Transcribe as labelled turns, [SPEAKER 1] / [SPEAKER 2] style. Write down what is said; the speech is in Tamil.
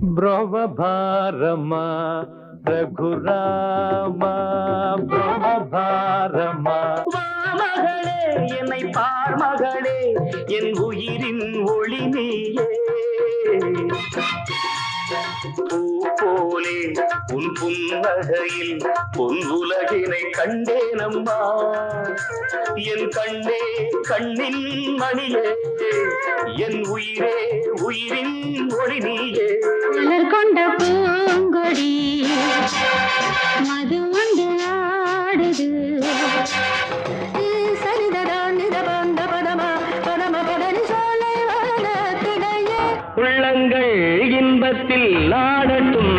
[SPEAKER 1] பவபாரமா ரகுராமா பவபாரமா
[SPEAKER 2] மகளே என்னை பார் மகளே என் உயிரின் ஒளி நீயே பூ போலே உன் புன்னகையில் பொன் உலகினை கண்டேனம்மா என் கண்ணே கண்ணின் மணியே என் உயிரே உயிரின் ஒளி நீயே
[SPEAKER 3] ஆடுது சரிதரா நிதபந்த பதமா பதம பதனி சோலை வனத்திடையே
[SPEAKER 2] உள்ளங்கள் இன்பத்தில் ஆடட்டும்